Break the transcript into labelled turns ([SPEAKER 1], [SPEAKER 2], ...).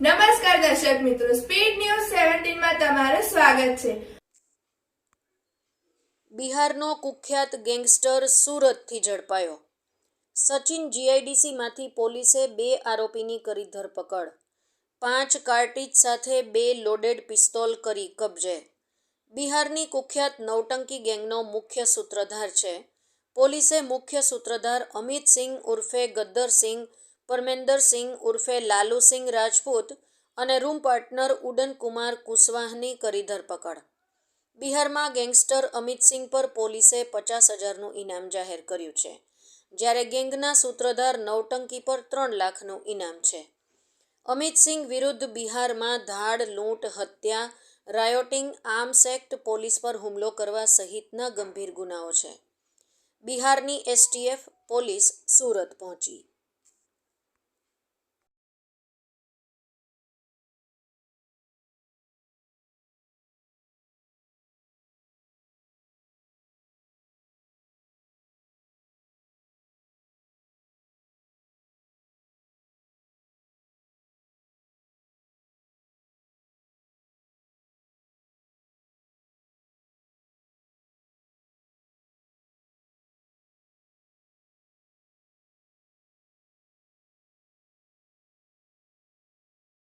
[SPEAKER 1] નમસ્કાર દર્શક મિત્રો સ્પીડ ન્યૂઝ સેવન્ટીનમાં તમારું સ્વાગત છે.
[SPEAKER 2] બિહારનો કુખ્યાત ગેંગસ્ટર સુરતથી ઝડપાયો. સચિન જીઆઈડીસીમાંથી પોલીસે બે આરોપીની કરી ધરપકડ. પાંચ કાર્ટીજ સાથે બે લોડેડ પિસ્તોલ કરી કબજે. બિહારની કુખ્યાત નવટંકી ગેંગનો મુખ્ય સૂત્રધાર છે. પોલીસે મુખ્ય સૂત્રધાર અમિત સિંહ ઉર્ફે ગદ્દર સિંહ પરમેન્દર સિંહ ઉર્ફે લાલુ સિંહ રાજપૂત અને રૂમ પાર્ટનર ઉડન કુમાર કુશવાહની કરી ધરપકડ. બિહારમાં ગેંગસ્ટર અમિત સિંહ પર પોલીસે પચાસ હજારનું ઇનામ જાહેર કર્યું છે, જ્યારે ગેંગના સૂત્રધાર નવટંકી પર ત્રણ લાખનું ઇનામ છે. અમિત સિંહ વિરુદ્ધ બિહારમાં ધાડ, લૂંટ, હત્યા, રાયોટિંગ, આર્મ્સ એક્ટ, પોલીસ પર હુમલો કરવા સહિતના ગંભીર ગુનાઓ છે. બિહારની એસટીએફ પોલીસ સુરત પહોંચી.